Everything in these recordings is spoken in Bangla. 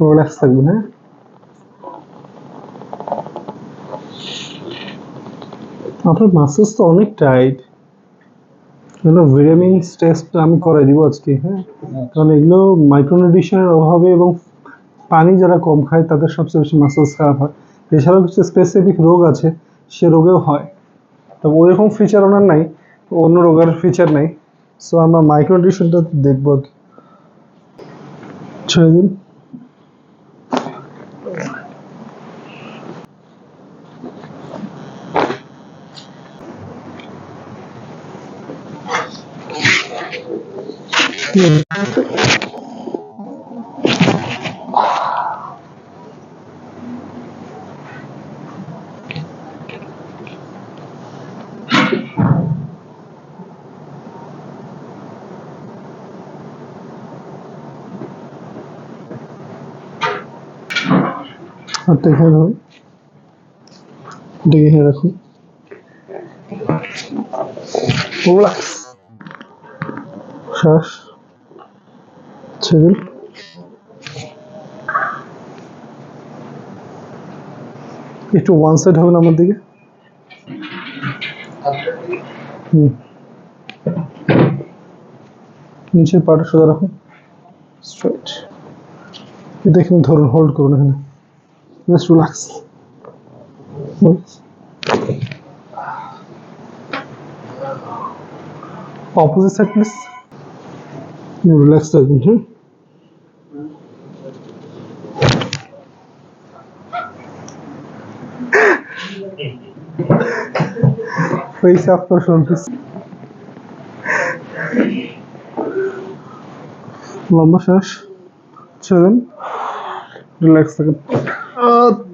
রিল্যাক্স থাকবেন হ্যাঁ? আপনার মাসেলস তো অনেক টাইট এগুলো ভিটামিন টেস্ট আমি করাই দিব আজকে হ্যাঁ? কারণ এগুলো মাইক্রোনিউট্রিশনের অভাবে এবং পানি যারা কম খায় তাদের সবচেয়ে বেশি মাসেলস খারাপ হয়। এছাড়াও কিছু স্পেসিফিক রোগ আছে সে রোগেও হয়। তবে ওইরকম ফিচার ওনার নাই অন্য রোগের ফিচার নাই। সো আমরা মাইক্রোনিউট্রিশনটা দেখব আর কি ছেড়ে দিন। হাতটা এখানে ধরুন এটাকে এখানে রাখুন রিল্যাক্স শ্বাস ছেড়ে একটু ওয়ান সাইড হবেন আমার দিকে? নিচের পাটা সোজা রাখুন। স্ট্রেট এটা এখানে ধরুন হোল্ড করুন এখানে। Just relax opposite side please relax থাকবেন হ্যাঁ? face for shoulders লম্বা শ্বাস ছেড়েন। রিল্যাক্স থাকেন।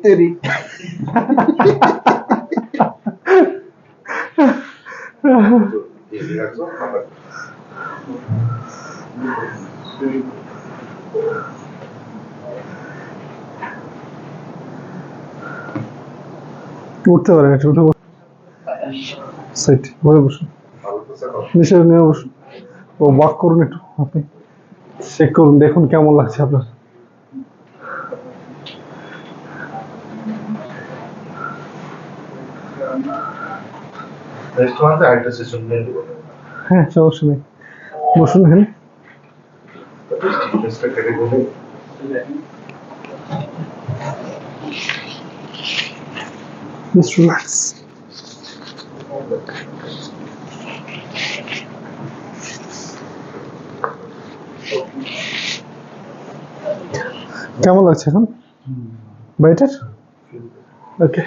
তেরি উঠতে পারেন একটু উঠে সাইড ঘরে বসুন। নিচে নিয়ে বসুন। ও ওয়াক করুন একটু আপনি চেক করুন দেখুন কেমন লাগছে আপনার। হ্যাঁ সমস্যা নেই। বসুন এখানে। স্টিফনেসটা কেটে দিলে জাস্ট রিল্যাক্স কেমন লাগছে এখন বেটার ওকে